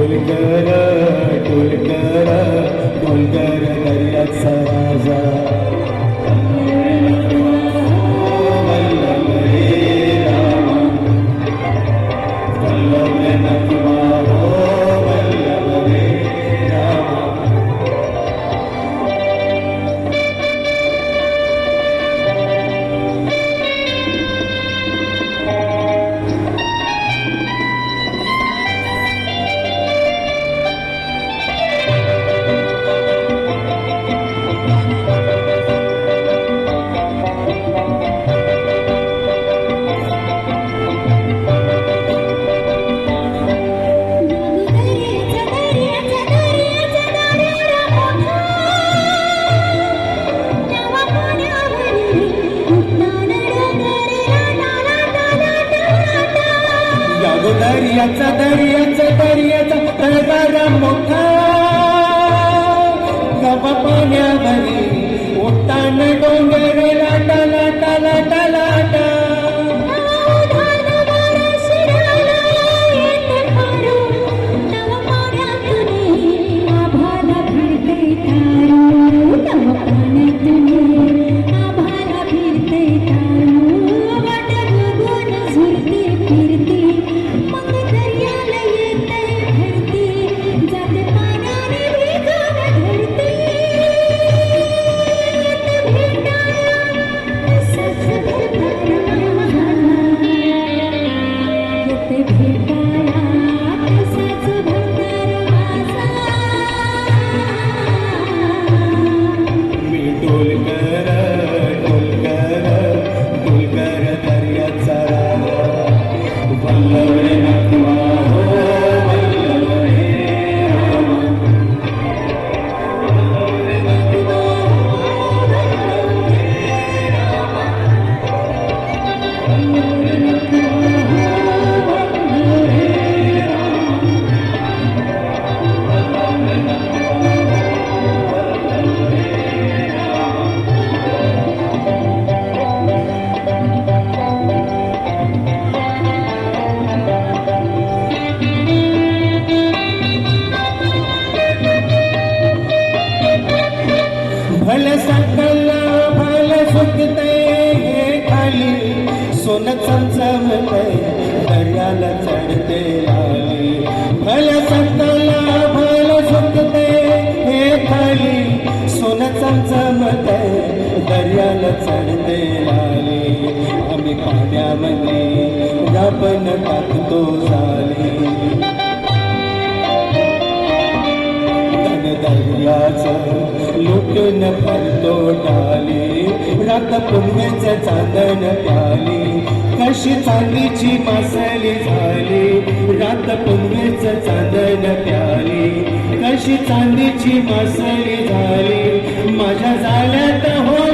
टोलकर टोलकर टोलकर दर्याचा दर्याचा दर्याचा दर्याचा तळगारा मोठा. गवा पाण्यावरी ओटान डोंगर सोन चमचमते दर्याला चढते भल सकल भल सुखते हे खाली. सोन चमचमते दर्याला चढते आली आम्ही पाण्यामध्ये आपण टाकतो झाली दर्याचं लुटून फरतो डाली. रात पुनवेच चांदण पाली कशी चांदीची मासली झाली. रात पुनवेच चांदण प्याली कशी चांदीची मासली झाली. माझ्या जाळ्यात हो